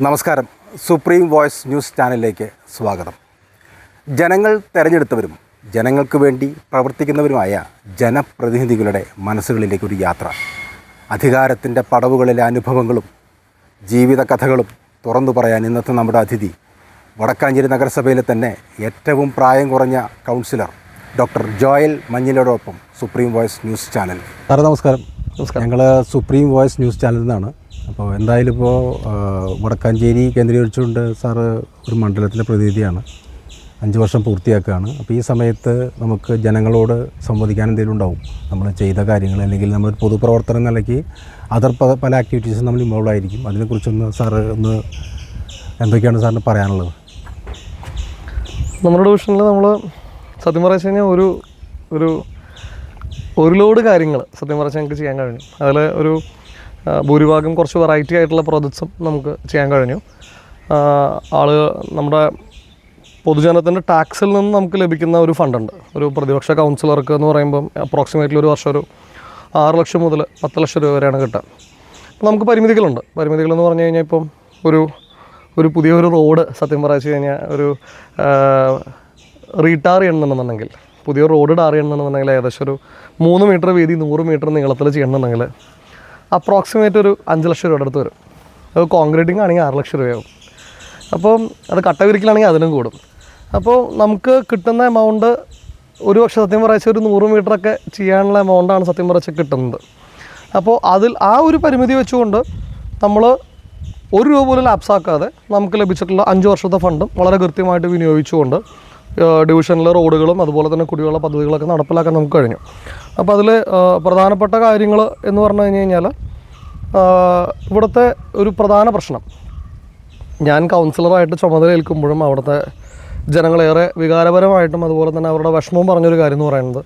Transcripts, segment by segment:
നമസ്കാരം. Supreme voice news ചാനലിലേക്ക് സ്വാഗതം. ജനങ്ങൾ തിരഞ്ഞെടുത്തവരും ജനങ്ങൾക്ക് വേണ്ടി പ്രവർത്തിക്കുന്നവരുമായ ജനപ്രതിനിധികളുടെ മനസ്സുകളിലേക്ക് ഒരു യാത്ര. അധികാരത്തിന്റെ പടവുകളിലെ അനുഭവങ്ങളും ജീവിത കഥകളും തുറന്നു പറയാൻ ഇന്നത്തെ നമ്മുടെ അതിഥി വടക്കാഞ്ചേരി നഗരസഭയിലെ തന്നെ ഏറ്റവും പ്രായം കുറഞ്ഞ കൗൺസിലർ ഡോക്ടർ ജോയൽ മഞ്ഞിലോടൊപ്പം സുപ്രീം വോയ്സ് ന്യൂസ് ചാനൽ. സാറേ നമസ്കാരം. നമസ്കാരം. ഞങ്ങൾ സുപ്രീം വോയ്സ് ന്യൂസ് ചാനലിൽ നിന്നാണ് അപ്പോൾ എന്തായാലും ഇപ്പോൾ വടക്കാഞ്ചേരി കേന്ദ്രീകരിച്ചുകൊണ്ട് സാറ് ഒരു മണ്ഡലത്തിലെ പ്രതിനിധിയാണ്. അഞ്ച് വർഷം പൂർത്തിയാക്കുകയാണ്. അപ്പോൾ ഈ സമയത്ത് നമുക്ക് ജനങ്ങളോട് സംവദിക്കാൻ എന്തെങ്കിലും ഉണ്ടാവും? നമ്മൾ ചെയ്ത കാര്യങ്ങൾ അല്ലെങ്കിൽ നമ്മൾ പൊതുപ്രവർത്തനം നിലയ്ക്ക് അതർ പല ആക്ടിവിറ്റീസും നമ്മൾ ഇൻവോൾവ് ആയിരിക്കും. അതിനെക്കുറിച്ചൊന്ന് സാറ് ഒന്ന് എന്തൊക്കെയാണ് സാറിന് പറയാനുള്ളത്? നമ്മുടെ ഡിവിഷനിൽ നമ്മൾ സത്യം പറഞ്ഞു കഴിഞ്ഞാൽ ഒരു ഒരു ഒരു ലോഡ് കാര്യങ്ങൾ സത്യം പറഞ്ഞാൽ ഞങ്ങൾക്ക് ചെയ്യാൻ കഴിഞ്ഞു. അതിൽ ഒരു ഭൂരിഭാഗം കുറച്ച് വെറൈറ്റി ആയിട്ടുള്ള പ്രോജക്ട്സും നമുക്ക് ചെയ്യാൻ കഴിഞ്ഞു. ആൾ നമ്മുടെ പൊതുജനത്തിന്റെ ടാക്സിൽ നിന്ന് നമുക്ക് ലഭിക്കുന്ന ഒരു ഫണ്ടുണ്ട് ഒരു പ്രതിപക്ഷ കൗൺസിലർക്ക് എന്ന് പറയുമ്പം അപ്രോക്സിമേറ്റ്ലി ഒരു വർഷം ഒരു ആറ് ലക്ഷം മുതൽ പത്ത് ലക്ഷം രൂപ വരെയാണ് കിട്ടുക. നമുക്ക് പരിമിതികളുണ്ട്. പരിമിതികളെന്ന് പറഞ്ഞു കഴിഞ്ഞാൽ ഇപ്പം ഒരു ഒരു പുതിയൊരു റോഡ് സത്യം പറയിച്ചു കഴിഞ്ഞാൽ ഒരു റീടാർ ചെയ്യണമെന്നുണ്ടെങ്കിൽ പുതിയ റോഡ് ടാർ ചെയ്യണമെന്നുണ്ടെങ്കിൽ ഏകദേശം ഒരു മൂന്ന് മീറ്റർ വീതി നൂറ് മീറ്റർ നീളത്തിൽ ചെയ്യണമെന്നുണ്ടെങ്കിൽ അപ്രോക്സിമേറ്റ് ഒരു അഞ്ച് ലക്ഷം രൂപയുടെ അടുത്ത് വരും. അത് കോൺക്രീറ്റിംഗ് ആണെങ്കിൽ ആറ് ലക്ഷം രൂപയാവും. അപ്പം അത് കട്ട വിരിക്കലാണെങ്കിൽ അതിനും കൂടും. അപ്പോൾ നമുക്ക് കിട്ടുന്ന എമൗണ്ട് ഒരു പക്ഷേ സത്യം പറയച്ച ഒരു നൂറ് മീറ്ററൊക്കെ ചെയ്യാനുള്ള എമൗണ്ടാണ് സത്യം പറയച്ച കിട്ടുന്നത്. അപ്പോൾ അതിൽ ആ ഒരു പരിമിതി വെച്ചുകൊണ്ട് നമ്മൾ ഒരു രൂപ പോലും ലാപ്സാക്കാതെ നമുക്ക് ലഭിച്ചിട്ടുള്ള അഞ്ച് വർഷത്തെ ഫണ്ടും വളരെ കൃത്യമായിട്ട് വിനിയോഗിച്ചുകൊണ്ട് ഡിവിഷനിലെ റോഡുകളും അതുപോലെ തന്നെ കുടിവെള്ള പദ്ധതികളൊക്കെ നടപ്പിലാക്കാൻ നമുക്ക് കഴിഞ്ഞു. അപ്പോൾ അതിൽ പ്രധാനപ്പെട്ട കാര്യങ്ങൾ എന്ന് പറഞ്ഞു കഴിഞ്ഞ് കഴിഞ്ഞാൽ ഇവിടുത്തെ ഒരു പ്രധാന പ്രശ്നം. ഞാൻ കൗൺസിലറായിട്ട് ചുമതല ഏൽക്കുമ്പോഴും അവിടുത്തെ ജനങ്ങളേറെ വികാരപരമായിട്ടും അതുപോലെ തന്നെ അവരുടെ വിഷമവും പറഞ്ഞൊരു കാര്യം എന്ന് പറയുന്നത്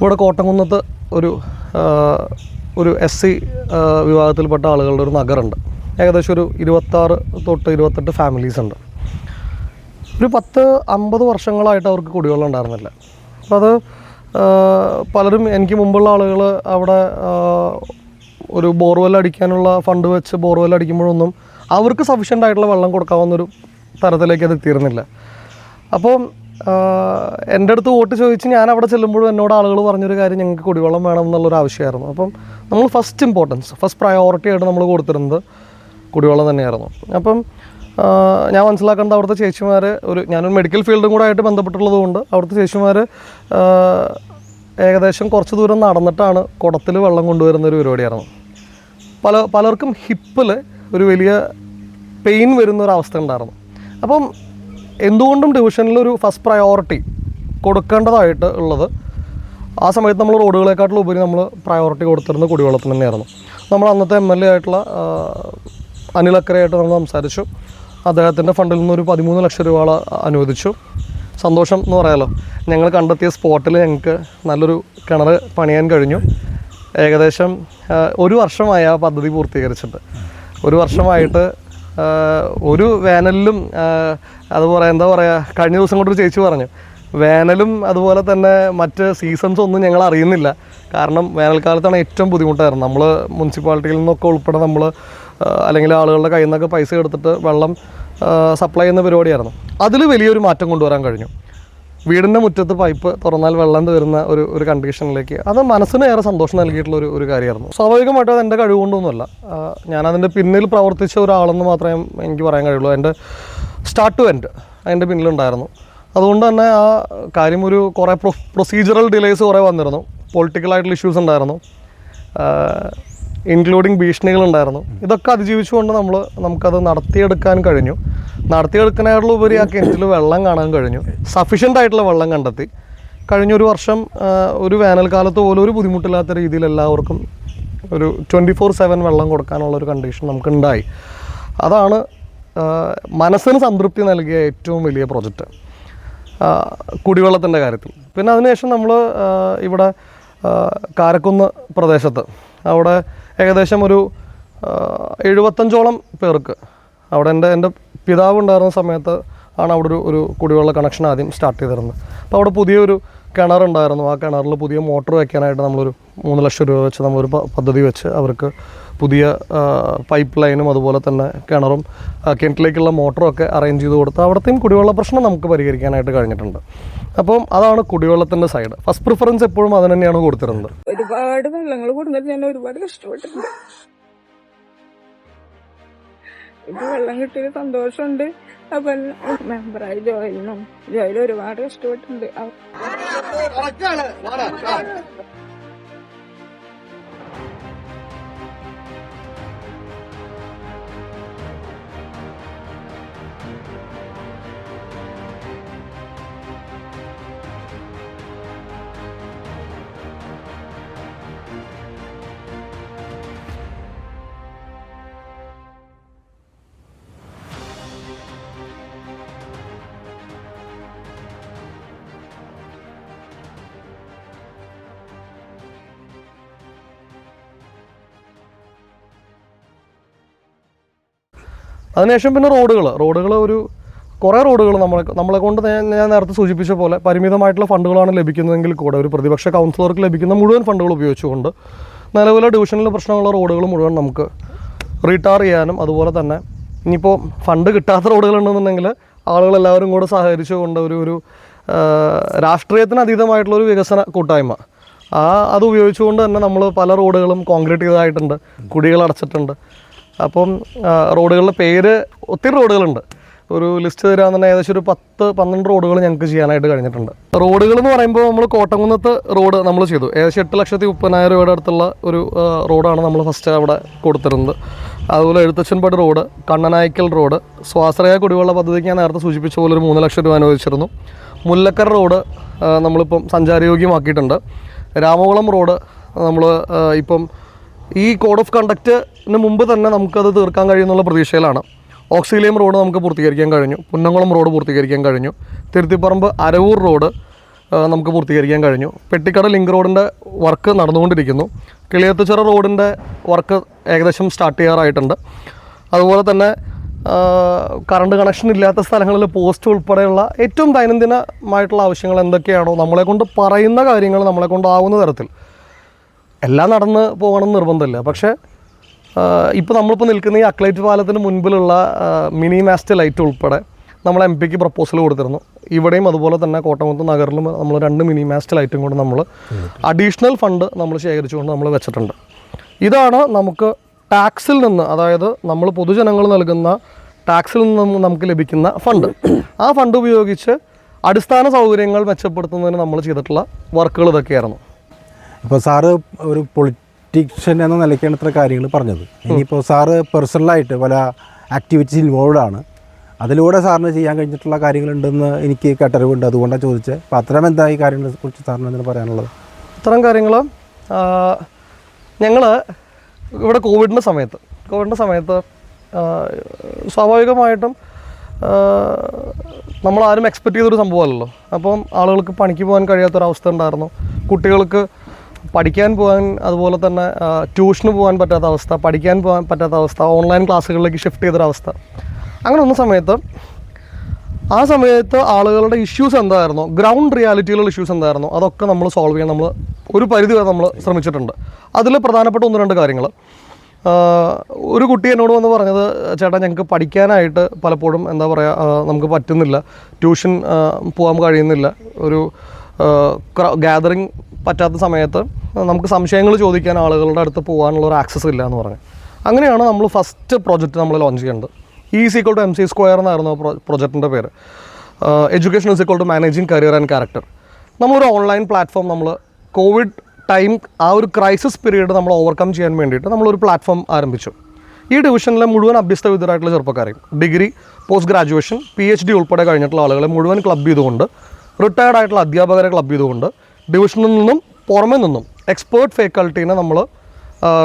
ഇവിടെ കോട്ടംകുന്നത്ത് ഒരു ഒരു എസ് സി വിഭാഗത്തിൽപ്പെട്ട ആളുകളുടെ ഒരു നഗറുണ്ട്. ഏകദേശം ഒരു ഇരുപത്താറ് തൊട്ട് ഇരുപത്തെട്ട് ഫാമിലീസ് ഉണ്ട്. ഒരു പത്ത് അമ്പത് വർഷങ്ങളായിട്ട് അവർക്ക് കുടിവെള്ളം ഉണ്ടായിരുന്നില്ല. അപ്പോൾ അത് പലരും എനിക്ക് മുമ്പുള്ള ആളുകൾ അവിടെ ഒരു ബോർവെൽ അടിക്കാനുള്ള ഫണ്ട് വെച്ച് ബോർവെൽ അടിക്കുമ്പോഴൊന്നും അവർക്ക് സഫീഷ്യന്റ് ആയിട്ടുള്ള വെള്ളം കൊടുക്കാവുന്നൊരു തരത്തിലേക്ക് അത് എത്തിയിരുന്നില്ല. അപ്പോൾ എന്റെ അടുത്ത് വോട്ട് ചോദിച്ച് ഞാൻ അവിടെ ചെല്ലുമ്പോഴും എന്നോട് ആളുകൾ പറഞ്ഞൊരു കാര്യം ഞങ്ങൾക്ക് കുടിവെള്ളം വേണം എന്നുള്ളൊരു ആവശ്യമായിരുന്നു. അപ്പം നമ്മൾ ഫസ്റ്റ് ഇമ്പോർട്ടൻസ് ഫസ്റ്റ് പ്രയോറിറ്റി ആയിട്ട് നമ്മൾ കൊടുത്തിരുന്നത് കുടിവെള്ളം തന്നെയായിരുന്നു. അപ്പം ഞാൻ മനസ്സിലാക്കേണ്ടത് അവിടുത്തെ ചേച്ചിമാർ ഒരു ഞാനൊരു മെഡിക്കൽ ഫീൽഡും കൂടെ ആയിട്ട് ബന്ധപ്പെട്ടുള്ളത് കൊണ്ട് അവിടുത്തെ ചേച്ചിമാർ ഏകദേശം കുറച്ച് ദൂരം നടന്നിട്ടാണ് കുടത്തിൽ വെള്ളം കൊണ്ടുവരുന്ന ഒരു പരിപാടിയായിരുന്നു പല പലർക്കും ഹിപ്പിൽ ഒരു വലിയ പെയിൻ വരുന്ന ഒരു അവസ്ഥ ഉണ്ടായിരുന്നു. അപ്പം എന്തുകൊണ്ടും ഡിവിഷനിൽ ഒരു ഫസ്റ്റ് പ്രയോറിറ്റി കൊടുക്കേണ്ടതായിട്ട് ഉള്ളത് ആ സമയത്ത് നമ്മൾ റോഡുകളെക്കാട്ടിലും ഉപരി നമ്മൾ പ്രയോറിറ്റി കൊടുത്തിരുന്നത് കുടിവെള്ളത്തിന് തന്നെയായിരുന്നു. നമ്മൾ അന്നത്തെ എം എൽ എ ആയിട്ടുള്ള അനിലക്കരയായിട്ട് നമ്മൾ സംസാരിച്ചു. അദ്ദേഹത്തിന്റെ ഫണ്ടിൽ നിന്ന് ഒരു പതിമൂന്ന് ലക്ഷം രൂപ അനുവദിച്ചു. സന്തോഷം എന്ന് പറയാലോ. ഞങ്ങൾ കണ്ടെത്തിയ സ്പോട്ടിൽ ഞങ്ങൾക്ക് നല്ലൊരു കിണർ പണിയാൻ കഴിഞ്ഞു. ഏകദേശം ഒരു വർഷമായി ആ പദ്ധതി പൂർത്തീകരിച്ചിട്ട്. ഒരു വർഷമായിട്ട് ഒരു വേനലിലും അതുപോലെ എന്താ പറയുക കഴിഞ്ഞ ദിവസം കൊണ്ടൊരു ചേച്ചി പറഞ്ഞു വേനലും അതുപോലെ തന്നെ മറ്റ് സീസൺസ് ഒന്നും ഞങ്ങൾ അറിയുന്നില്ല. കാരണം വേനൽക്കാലത്താണ് ഏറ്റവും ബുദ്ധിമുട്ടായിരുന്നു. നമ്മൾ മുനിസിപ്പാലിറ്റിയിൽ നിന്നൊക്കെ ഉൾപ്പെടെ നമ്മൾ അല്ലെങ്കിൽ ആളുകളുടെ കയ്യിൽ നിന്നൊക്കെ പൈസ എടുത്തിട്ട് വെള്ളം സപ്ലൈ ചെയ്യുന്ന പരിപാടിയായിരുന്നു. അതിൽ വലിയൊരു മാറ്റം കൊണ്ടുവരാൻ കഴിഞ്ഞു. വീടിന്റെ മുറ്റത്ത് പൈപ്പ് തുറന്നാൽ വെള്ളം തീരുന്ന ഒരു ഒരു കണ്ടീഷനിലേക്ക് അത് മനസ്സിന് ഏറെ സന്തോഷം നൽകിയിട്ടുള്ള ഒരു ഒരു കാര്യമായിരുന്നു. സ്വാഭാവികമായിട്ടും അത് എന്റെ കഴിവുകൊണ്ടൊന്നുമല്ല ഞാനതിന്റെ പിന്നിൽ പ്രവർത്തിച്ച ഒരാളെന്ന് മാത്രമേ എനിക്ക് പറയാൻ കഴിയുള്ളൂ. എന്റെ സ്റ്റാർട്ട് ടു എൻഡ് അതിന്റെ പിന്നിലുണ്ടായിരുന്നു. അതുകൊണ്ട് തന്നെ ആ കാര്യം ഒരു കുറേ പ്രൊ പ്രൊസീജറൽ ഡിലേസ് കുറേ വന്നിരുന്നു. പൊളിറ്റിക്കലായിട്ടുള്ള ഇഷ്യൂസ് ഉണ്ടായിരുന്നു. ഇൻക്ലൂഡിങ് ഭീഷണികളുണ്ടായിരുന്നു. ഇതൊക്കെ അതിജീവിച്ചുകൊണ്ട് നമ്മൾ നമുക്കത് നടത്തിയെടുക്കാൻ കഴിഞ്ഞു. നടത്തിയെടുക്കുന്നതിനുള്ള ഉപരി ആ കിണറ്റിൽ വെള്ളം കാണാൻ കഴിഞ്ഞു. സഫീഷ്യന്റ് ആയിട്ടുള്ള വെള്ളം കണ്ടെത്തി. കഴിഞ്ഞൊരു വർഷം ആ, ഒരു വേനൽക്കാലത്ത് പോലും ഒരു ബുദ്ധിമുട്ടില്ലാത്ത രീതിയിൽ എല്ലാവർക്കും ഒരു ട്വന്റി ഫോർ സെവൻ വെള്ളം കൊടുക്കാനുള്ള ഒരു കണ്ടീഷൻ നമുക്കുണ്ടായി. അതാണ് മനസ്സിന് സംതൃപ്തി നൽകിയ ഏറ്റവും വലിയ പ്രൊജക്റ്റ് കുടിവെള്ളത്തിന്റെ കാര്യത്തിൽ. പിന്നെ അതിനുശേഷം നമ്മൾ ഇവിടെ കാരക്കുന്ന് പ്രദേശത്ത് അവിടെ ഏകദേശം ഒരു എഴുപത്തഞ്ചോളം പേർക്ക്. അവിടെ എന്റെ എന്റെ പിതാവ് ഉണ്ടായിരുന്ന സമയത്ത് ആണ് അവിടെ ഒരു ഒരു കുടിവെള്ള കണക്ഷൻ ആദ്യം സ്റ്റാർട്ട് ചെയ്തിരുന്നത്. അപ്പോൾ അവിടെ പുതിയൊരു കിണറുണ്ടായിരുന്നു. ആ കിണറിൽ പുതിയ മോട്ടോർ വയ്ക്കാനായിട്ട് നമ്മളൊരു മൂന്ന് ലക്ഷം രൂപ വെച്ച് നമ്മളൊരു പദ്ധതി വെച്ച് അവർക്ക് പുതിയ പൈപ്പ് ലൈനും അതുപോലെ തന്നെ കിണറും കിണറ്റിലേക്കുള്ള മോട്ടറും ഒക്കെ അറേഞ്ച് ചെയ്ത് കൊടുത്ത് അവിടത്തെയും കുടിവെള്ള പ്രശ്നം നമുക്ക് പരിഹരിക്കാനായിട്ട് കഴിഞ്ഞിട്ടുണ്ട്. അപ്പം അതാണ് കുടിവെള്ളത്തിന്റെ സൈഡ് ഫസ്റ്റ് പ്രിഫറൻസ് എപ്പോഴും അതിന് തന്നെയാണ് കൊടുത്തിരുന്നത്. ഒരുപാട് വെള്ളങ്ങൾ കൊടുത്തിട്ട് ഞാൻ ഒരുപാട് കഷ്ടപ്പെട്ടിട്ടുണ്ട് ഇപ്പൊ വെള്ളം കിട്ടിയ സന്തോഷമുണ്ട് അപ്പൊ മെമ്പറായി ജോയിലിനും ജോയിൽ ഒരുപാട് കഷ്ടപ്പെട്ടിട്ടുണ്ട് അതിനുശേഷം പിന്നെ റോഡുകൾ റോഡുകൾ ഒരു കുറേ റോഡുകൾ നമ്മളെ നമ്മളെ കൊണ്ട് ഞാൻ നേരത്തെ സൂചിപ്പിച്ച പോലെ പരിമിതമായിട്ടുള്ള ഫണ്ടുകളാണ് ലഭിക്കുന്നതെങ്കിൽ കൂടെ ഒരു പ്രതിപക്ഷ കൗൺസിലർക്ക് ലഭിക്കുന്ന മുഴുവൻ ഫണ്ടുകൾ ഉപയോഗിച്ചുകൊണ്ട് നിലവിലെ ഡിവിഷനിൽ പ്രശ്നമുള്ള റോഡുകൾ മുഴുവൻ നമുക്ക് റീടാർ ചെയ്യാനും അതുപോലെ തന്നെ ഇനിയിപ്പോൾ ഫണ്ട് കിട്ടാത്ത റോഡുകളുണ്ടെന്നുണ്ടെങ്കിൽ ആളുകളെല്ലാവരും കൂടെ സഹകരിച്ചുകൊണ്ട് ഒരു ഒരു രാഷ്ട്രീയത്തിന് അതീതമായിട്ടുള്ള ഒരു വികസന കൂട്ടായ്മ. ആ അത് ഉപയോഗിച്ചുകൊണ്ട് തന്നെ നമ്മൾ പല റോഡുകളും കോൺക്രീറ്റ് ചെയ്തതായിട്ടുണ്ട് കുടികൾ അടച്ചിട്ടുണ്ട്. അപ്പം റോഡുകളുടെ പേര് ഒത്തിരി റോഡുകളുണ്ട്. ഒരു ലിസ്റ്റ് തരാമെന്നുണ്ടെങ്കിൽ ഏകദേശം ഒരു പത്ത് പന്ത്രണ്ട് റോഡുകൾ ഞങ്ങൾക്ക് ചെയ്യാനായിട്ട് കഴിഞ്ഞിട്ടുണ്ട്. റോഡുകൾ എന്ന് പറയുമ്പോൾ നമ്മൾ കോട്ടംകുന്നത്ത് റോഡ് നമ്മൾ ചെയ്തു. ഏകദേശം എട്ട് ലക്ഷത്തി മുപ്പതിനായിരം രൂപയുടെ അടുത്തുള്ള ഒരു റോഡാണ് നമ്മൾ ഫസ്റ്റ് അവിടെ കൊടുത്തിരുന്നത്. അതുപോലെ എഴുത്തച്ഛൻപടി റോഡ് കണ്ണനായ്ക്കൽ റോഡ് സ്വാശ്രയ കുടിവെള്ള പദ്ധതിക്ക് ഞാൻ നേരത്തെ സൂചിപ്പിച്ച പോലെ ഒരു മൂന്ന് ലക്ഷം രൂപ അനുവദിച്ചിരുന്നു. മുല്ലക്കര റോഡ് നമ്മളിപ്പം സഞ്ചാരയോഗ്യമാക്കിയിട്ടുണ്ട്. രാമകുളം റോഡ് നമ്മൾ ഇപ്പം ഈ കോഡ് ഓഫ് കണ്ടക്റ്റിന് മുമ്പ് തന്നെ നമുക്കത് തീർക്കാൻ കഴിയുന്നുള്ള പ്രതീക്ഷയിലാണ്. ഓക്സിലിയം റോഡ് നമുക്ക് പൂർത്തീകരിക്കാൻ കഴിഞ്ഞു. പുന്നംകുളം റോഡ് പൂർത്തീകരിക്കാൻ കഴിഞ്ഞു. തിരുത്തിപ്പറമ്പ് അരവൂർ റോഡ് നമുക്ക് പൂർത്തീകരിക്കാൻ കഴിഞ്ഞു. പെട്ടിക്കട ലിങ്ക് റോഡിന്റെ വർക്ക് നടന്നുകൊണ്ടിരിക്കുന്നു. കിളിയത്തുച്ചിറ റോഡിന്റെ വർക്ക് ഏകദേശം സ്റ്റാർട്ട് ചെയ്യാറായിട്ടുണ്ട്. അതുപോലെ തന്നെ കറണ്ട് കണക്ഷൻ ഇല്ലാത്ത സ്ഥലങ്ങളിൽ പോസ്റ്റ് ഉൾപ്പെടെയുള്ള ഏറ്റവും ദൈനംദിനമായിട്ടുള്ള ആവശ്യങ്ങൾ എന്തൊക്കെയാണോ നമ്മളെ കൊണ്ട് പറയുന്ന കാര്യങ്ങൾ നമ്മളെ കൊണ്ടാവുന്ന തരത്തിൽ എല്ലാം നടന്ന് പോകണം നിർബന്ധമില്ല. പക്ഷേ ഇപ്പോൾ നമ്മളിപ്പോൾ നിൽക്കുന്ന ഈ അക്ലൈറ്റ് പാലത്തിന് മുൻപിലുള്ള മിനി മാസ്റ്റ് ലൈറ്റ് ഉൾപ്പെടെ നമ്മൾ എം പിക്ക് പ്രപ്പോസൽ കൊടുത്തിരുന്നു. ഇവിടെയും അതുപോലെ തന്നെ കോട്ടമുത്ത് നഗറിലും നമ്മൾ രണ്ട് മിനി മാസ്റ്റ് ലൈറ്റും കൊണ്ട് നമ്മൾ അഡീഷണൽ ഫണ്ട് നമ്മൾ ശേഖരിച്ചുകൊണ്ട് നമ്മൾ വെച്ചിട്ടുണ്ട്. ഇതാണ് നമുക്ക് ടാക്സിൽ നിന്ന് അതായത് നമ്മൾ പൊതുജനങ്ങൾ നൽകുന്ന ടാക്സിൽ നിന്ന് നമുക്ക് ലഭിക്കുന്ന ഫണ്ട്. ആ ഫണ്ട് ഉപയോഗിച്ച് അടിസ്ഥാന സൗകര്യങ്ങൾ മെച്ചപ്പെടുത്തുന്നതിന് നമ്മൾ ചെയ്തിട്ടുള്ള വർക്കുകൾ ഇതൊക്കെയായിരുന്നു. ഇപ്പോൾ സാറ് ഒരു പൊളിറ്റീഷ്യൻ എന്ന നിലയ്ക്കാണ് ഇത്ര കാര്യങ്ങൾ പറഞ്ഞത്. ഇനിയിപ്പോൾ സാറ് പേഴ്സണലായിട്ട് പല ആക്ടിവിറ്റീസ് ഇൻവോൾവ് ആണ്. അതിലൂടെ സാറിന് ചെയ്യാൻ കഴിഞ്ഞിട്ടുള്ള കാര്യങ്ങളുണ്ടെന്ന് എനിക്ക് കേട്ടറിവുണ്ട്. അതുകൊണ്ടാണ് ചോദിച്ചത് അപ്പോൾ അത്തരം എന്താ ഈ കാര്യങ്ങളെ കുറിച്ച് സാറിന് എന്താണ് പറയാനുള്ളത്? ഇത്തരം കാര്യങ്ങൾ ഞങ്ങൾ ഇവിടെ കോവിഡിന്റെ സമയത്ത് കോവിഡിന്റെ സമയത്ത് സ്വാഭാവികമായിട്ടും നമ്മളാരും എക്സ്പെക്റ്റ് ചെയ്തൊരു സംഭവമല്ലല്ലോ. അപ്പം ആളുകൾക്ക് പണിക്ക് പോകാൻ കഴിയാത്തൊരവസ്ഥ ഉണ്ടായിരുന്നു. കുട്ടികൾക്ക് പഠിക്കാൻ പോകാൻ അതുപോലെ തന്നെ ട്യൂഷന് പോകാൻ പറ്റാത്ത അവസ്ഥ പഠിക്കാൻ പോകാൻ പറ്റാത്ത അവസ്ഥ ഓൺലൈൻ ക്ലാസ്സുകളിലേക്ക് ഷിഫ്റ്റ് ചെയ്തൊരവസ്ഥ അങ്ങനെ വന്ന സമയത്ത് ആ സമയത്ത് ആളുകളുടെ ഇഷ്യൂസ് എന്തായിരുന്നു? ഗ്രൗണ്ട് റിയാലിറ്റിയിലുള്ള ഇഷ്യൂസ് എന്തായിരുന്നു? അതൊക്കെ നമ്മൾ സോൾവ് ചെയ്യാൻ നമ്മൾ ഒരു പരിധി വരെ നമ്മൾ ശ്രമിച്ചിട്ടുണ്ട്. അതിൽ പ്രധാനപ്പെട്ട ഒന്ന് രണ്ട് കാര്യങ്ങൾ ഒരു കുട്ടി എന്നോട് വന്ന് പറഞ്ഞത് ചേട്ടാ ഞങ്ങൾക്ക് പഠിക്കാനായിട്ട് പലപ്പോഴും എന്താ പറയുക നമുക്ക് പറ്റുന്നില്ല. ട്യൂഷൻ പോകാൻ കഴിയുന്നില്ല. ഒരു ഗ്യാതറിങ് പറ്റാത്ത സമയത്ത് നമുക്ക് സംശയങ്ങൾ ചോദിക്കാൻ ആളുകളുടെ അടുത്ത് പോകാനുള്ള ഒരു ആക്സസ് ഇല്ല എന്ന് പറഞ്ഞു. അങ്ങനെയാണ് നമ്മൾ ഫസ്റ്റ് പ്രോജക്റ്റ് നമ്മൾ ലോഞ്ച് ചെയ്യേണ്ടത്. E equal to M C square എന്നായിരുന്നു പ്രൊ പ്രൊജക്റ്റിന്റെ പേര്. Education is equal to managing career and character നമ്മളൊരു ഓൺലൈൻ പ്ലാറ്റ്ഫോം നമ്മൾ കോവിഡ് ടൈം ആ ഒരു ക്രൈസിസ് പീരീഡ് നമ്മൾ ഓവർകം ചെയ്യാൻ വേണ്ടിയിട്ട് നമ്മളൊരു പ്ലാറ്റ്ഫോം ആരംഭിച്ചു. ഈ ഡിവിഷനിലെ മുഴുവൻ അഭ്യസ്തവിദ്യരായിട്ടുള്ള ചെറുപ്പക്കാരെയും degree post graduation P H D ഉൾപ്പെടെ കഴിഞ്ഞിട്ടുള്ള ആളുകളെ മുഴുവൻ ക്ലബ് ചെയ്തുകൊണ്ട് റിട്ടയർഡ് ആയിട്ടുള്ള അധ്യാപകരെ ക്ലബ് ചെയ്തുകൊണ്ട് ഡിവിഷനിൽ നിന്നും പുറമെ നിന്നും എക്സ്പേർട്ട് ഫേക്കൽട്ടീനെ നമ്മൾ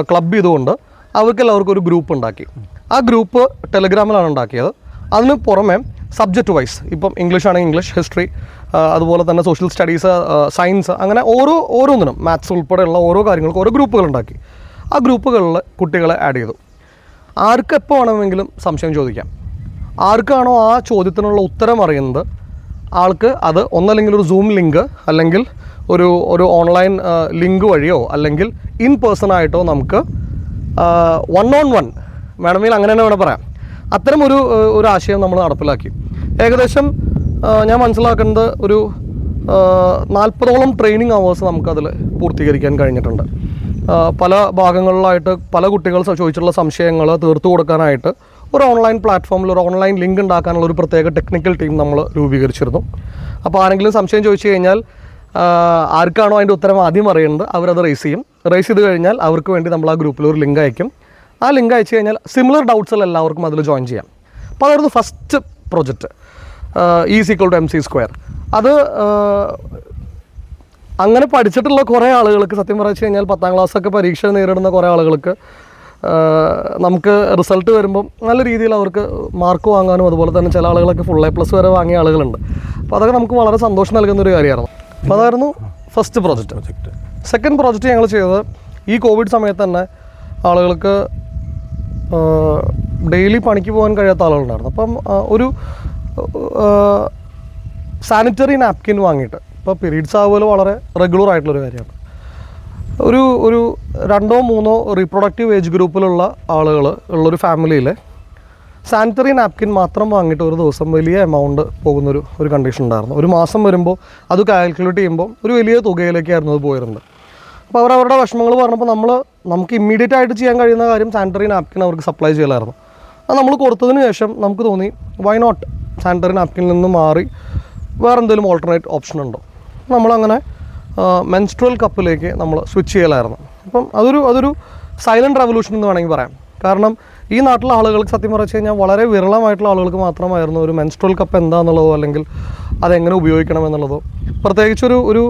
ക്ലബ് ചെയ്തുകൊണ്ട് അവർക്ക് എല്ലാവർക്കും ഒരു ഗ്രൂപ്പ് ഉണ്ടാക്കി. ആ ഗ്രൂപ്പ് ടെലിഗ്രാമിലാണ് ഉണ്ടാക്കിയത്. അതിന് പുറമെ സബ്ജക്റ്റ് വൈസ് ഇപ്പം ഇംഗ്ലീഷ് ആണെങ്കിൽ ഇംഗ്ലീഷ് ഹിസ്റ്ററി അതുപോലെ തന്നെ സോഷ്യൽ സ്റ്റഡീസ് സയൻസ് അങ്ങനെ ഓരോ ഓരോന്നിനും മാത്സ് ഉൾപ്പെടെയുള്ള ഓരോ കാര്യങ്ങൾക്കും ഓരോ ഗ്രൂപ്പുകൾ ഉണ്ടാക്കി. ആ ഗ്രൂപ്പുകളിൽ കുട്ടികളെ ആഡ് ചെയ്തു. ആർക്ക് എപ്പോൾ വേണമെങ്കിലും സംശയം ചോദിക്കാം. ആർക്കാണോ ആ ചോദ്യത്തിനുള്ള ഉത്തരം അറിയുന്നത് ആൾക്ക് അത് ഒന്നല്ലെങ്കിൽ ഒരു സൂം ലിങ്ക് അല്ലെങ്കിൽ ഒരു ഒരു ഓൺലൈൻ ലിങ്ക് വഴിയോ അല്ലെങ്കിൽ ഇൻ പേഴ്സൺ ആയിട്ടോ നമുക്ക് വൺ ഓൺ വൺ വേണമെങ്കിൽ അങ്ങനെ തന്നെ വേണം പറയാം. അത്തരം ഒരു ഒരു ആശയം നമ്മൾ നടപ്പിലാക്കി. ഏകദേശം ഞാൻ മനസ്സിലാക്കുന്നത് ഒരു നാൽപ്പതോളം ട്രെയിനിങ് അവേഴ്സ് നമുക്കതിൽ പൂർത്തീകരിക്കാൻ കഴിഞ്ഞിട്ടുണ്ട്. പല ഭാഗങ്ങളിലായിട്ട് പല കുട്ടികൾ ചോദിച്ചിട്ടുള്ള സംശയങ്ങൾ തീർത്തു കൊടുക്കാനായിട്ട് ഒരു ഓൺലൈൻ പ്ലാറ്റ്ഫോമിൽ ഒരു ഓൺലൈൻ ലിങ്ക് ഉണ്ടാക്കാനുള്ള ഒരു പ്രത്യേക ടെക്നിക്കൽ ടീം നമ്മൾ രൂപീകരിച്ചിരുന്നു. അപ്പോൾ ആരെങ്കിലും സംശയം ചോദിച്ചു കഴിഞ്ഞാൽ ആർക്കാണോ അതിന്റെ ഉത്തരം ആദ്യം അറിയേണ്ടത് അവരത് റേസ് ചെയ്യും. റേസ് ചെയ്ത് കഴിഞ്ഞാൽ അവർക്ക് വേണ്ടി നമ്മൾ ആ ഗ്രൂപ്പിൽ ഒരു ലിങ്ക് അയക്കും. ആ ലിങ്ക് അയച്ചു കഴിഞ്ഞാൽ സിമിലർ ഡൗട്ട്സിൽ എല്ലാവർക്കും അതിൽ ജോയിൻ ചെയ്യാം. അപ്പോൾ അതായിരുന്നു ഫസ്റ്റ് പ്രോജക്റ്റ് ഈ equal to M C square അത് അങ്ങനെ പഠിച്ചിട്ടുള്ള കുറേ ആളുകൾക്ക് സത്യം പറഞ്ഞു കഴിഞ്ഞാൽ പത്താം ക്ലാസ്സൊക്കെ പരീക്ഷ നേരിടുന്ന കുറേ ആളുകൾക്ക് നമുക്ക് റിസൾട്ട് വരുമ്പം നല്ല രീതിയിൽ അവർക്ക് മാർക്ക് വാങ്ങാനും അതുപോലെ തന്നെ ചില ആളുകളൊക്കെ ഫുൾ എ പ്ലസ് വരെ വാങ്ങിയ ആളുകളുണ്ട്. അപ്പോൾ അതൊക്കെ നമുക്ക് വളരെ സന്തോഷം നൽകുന്ന ഒരു കാര്യമായിരുന്നു. അപ്പോൾ അതായിരുന്നു first project project second project ഞങ്ങൾ ചെയ്തത് ഈ കോവിഡ് സമയത്ത് തന്നെ ആളുകൾക്ക് ഡെയിലി പണിക്ക് പോകാൻ കഴിയാത്ത ആളുകളുണ്ടായിരുന്നു. അപ്പം ഒരു സാനിറ്ററി നാപ്കിൻ വാങ്ങിയിട്ട് ഇപ്പോൾ പീരീഡ്സ് ആവുക വളരെ റെഗുലർ ആയിട്ടുള്ളൊരു കാര്യമാണ്. ഒരു ഒരു രണ്ടോ മൂന്നോ റീപ്രൊഡക്റ്റീവ് ഏജ് ഗ്രൂപ്പിലുള്ള ആളുകൾ ഉള്ളൊരു ഫാമിലിയിൽ സാനിറ്ററി നാപ്കിൻ മാത്രം വാങ്ങിയിട്ട് ഒരു ദിവസം വലിയ എമൗണ്ട് പോകുന്നൊരു ഒരു കണ്ടീഷൻ ഉണ്ടായിരുന്നു. ഒരു മാസം വരുമ്പോൾ അത് കാൽക്കുലേറ്റ് ചെയ്യുമ്പോൾ ഒരു വലിയ തുകയിലേക്കായിരുന്നു അത് പോയിരുന്നത്. അപ്പോൾ അവർ അവരുടെ വിഷമങ്ങൾ പറഞ്ഞപ്പോൾ നമ്മൾ നമുക്ക് ഇമ്മീഡിയറ്റ് ആയിട്ട് ചെയ്യാൻ കഴിയുന്ന കാര്യം സാനിറ്ററി നാപ്കിൻ അവർക്ക് സപ്ലൈ ചെയ്യലായിരുന്നു. അത് നമ്മൾ കൊടുത്തതിന് ശേഷം നമുക്ക് തോന്നി വൈ നോട്ട് സാനിറ്ററി നാപ്കിനിൽ നിന്ന് മാറി വേറെ എന്തെങ്കിലും ഓൾട്ടർനേറ്റ് ഓപ്ഷൻ ഉണ്ടോ? നമ്മളങ്ങനെ മെൻസ്ട്രൽ കപ്പിലേക്ക് നമ്മൾ സ്വിച്ച് ചെയ്യലായിരുന്നു. അപ്പം അതൊരു അതൊരു സൈലന്റ് റെവല്യൂഷൻ എന്ന് വേണമെങ്കിൽ പറയാം. കാരണം ഈ നാട്ടിലുള്ള ആളുകൾക്ക് സത്യം പറഞ്ഞു കഴിഞ്ഞാൽ വളരെ വിരളമായിട്ടുള്ള ആളുകൾക്ക് മാത്രമായിരുന്നു ഒരു മെൻസ്ട്രൽ കപ്പ് എന്താണെന്നുള്ളതോ അല്ലെങ്കിൽ അതെങ്ങനെ ഉപയോഗിക്കണം എന്നുള്ളതോ പ്രത്യേകിച്ചൊരു ഒരു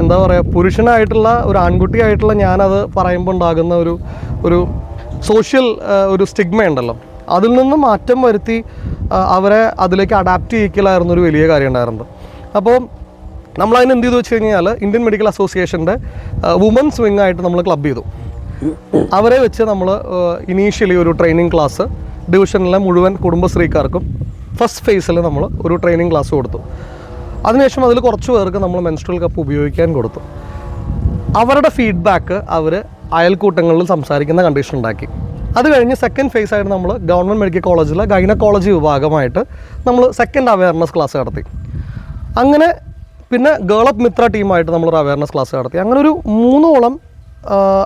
എന്താ പറയുക പുരുഷനായിട്ടുള്ള ഒരു ആൺകുട്ടിയായിട്ടുള്ള ഞാനത് പറയുമ്പോൾ ഉണ്ടാകുന്ന ഒരു ഒരു സോഷ്യൽ ഒരു സ്റ്റിഗ്മ ഉണ്ടല്ലോ. അതിൽ നിന്ന് മാറ്റം വരുത്തി അവരെ അതിലേക്ക് അഡാപ്റ്റ് ചെയ്യിക്കലായിരുന്നു ഒരു വലിയ കാര്യം ഉണ്ടായിരുന്നത്. അപ്പോൾ നമ്മളതിന് എന്ത് ചെയ്തു വെച്ച് കഴിഞ്ഞാൽ ഇന്ത്യൻ മെഡിക്കൽ അസോസിയേഷന്റെ വുമൻസ് വിങ് ആയിട്ട് നമ്മൾ ക്ലബ് ചെയ്തു. അവരെ വെച്ച് നമ്മൾ ഇനീഷ്യലി ഒരു ട്രെയിനിങ് ക്ലാസ് ഡിവിഷനിലെ മുഴുവൻ കുടുംബശ്രീക്കാർക്കും ഫസ്റ്റ് ഫേസിൽ നമ്മൾ ഒരു ട്രെയിനിങ് ക്ലാസ് കൊടുത്തു. അതിനുശേഷം അതിൽ കുറച്ച് പേർക്ക് നമ്മൾ മെൻസ്ട്രൽ കപ്പ് ഉപയോഗിക്കാൻ കൊടുത്തു. അവരുടെ ഫീഡ്ബാക്ക് അവർ അയൽക്കൂട്ടങ്ങളിൽ സംസാരിക്കുന്ന കണ്ടീഷൻ ഉണ്ടാക്കി. അത് കഴിഞ്ഞ് സെക്കൻഡ് ഫേസ് ആയിട്ട് നമ്മൾ ഗവൺമെന്റ് മെഡിക്കൽ കോളേജിലെ ഗൈനക്കോളജി വിഭാഗമായിട്ട് നമ്മൾ സെക്കൻഡ് അവയർനെസ് ക്ലാസ് നടത്തി. അങ്ങനെ പിന്നെ ഗേൾ അപ്പ് മിത്ര ടീമായിട്ട് നമ്മളൊരു അവയർനെസ് ക്ലാസ് നടത്തി. അങ്ങനെ ഒരു മൂന്നോളം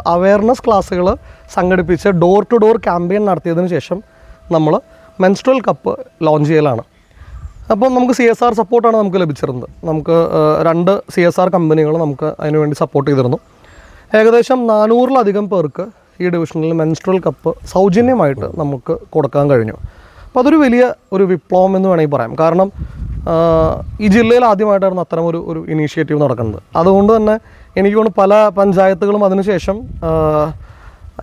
അവയർനെസ് ക്ലാസ്സുകൾ സംഘടിപ്പിച്ച് ഡോർ ടു ഡോർ ക്യാമ്പയിൻ നടത്തിയതിന് ശേഷം നമ്മൾ മെൻസ്ട്രൽ കപ്പ് ലോഞ്ച് ചെയ്യലാണ്. അപ്പം നമുക്ക് സി എസ് ആർ സപ്പോർട്ടാണ് നമുക്ക് ലഭിച്ചിരുന്നത്. നമുക്ക് രണ്ട് സി എസ് ആർ കമ്പനികൾ നമുക്ക് അതിനുവേണ്ടി സപ്പോർട്ട് ചെയ്തിരുന്നു. ഏകദേശം നാനൂറിലധികം പേർക്ക് ഈ ഡിവിഷനിൽ മെൻസ്ട്രൽ കപ്പ് സൗജന്യമായിട്ട് നമുക്ക് കൊടുക്കാൻ കഴിഞ്ഞു. അപ്പോൾ അതൊരു വലിയ ഒരു വിപ്ലവം എന്ന് വേണമെങ്കിൽ പറയാം. കാരണം ഈ ജില്ലയിൽ ആദ്യമായിട്ടായിരുന്നു അത്തരം ഒരു ഒരു ഇനീഷ്യേറ്റീവ് നടക്കുന്നത്. അതുകൊണ്ട് തന്നെ എനിക്ക് തോന്നുന്നു പല പഞ്ചായത്തുകളും അതിനുശേഷം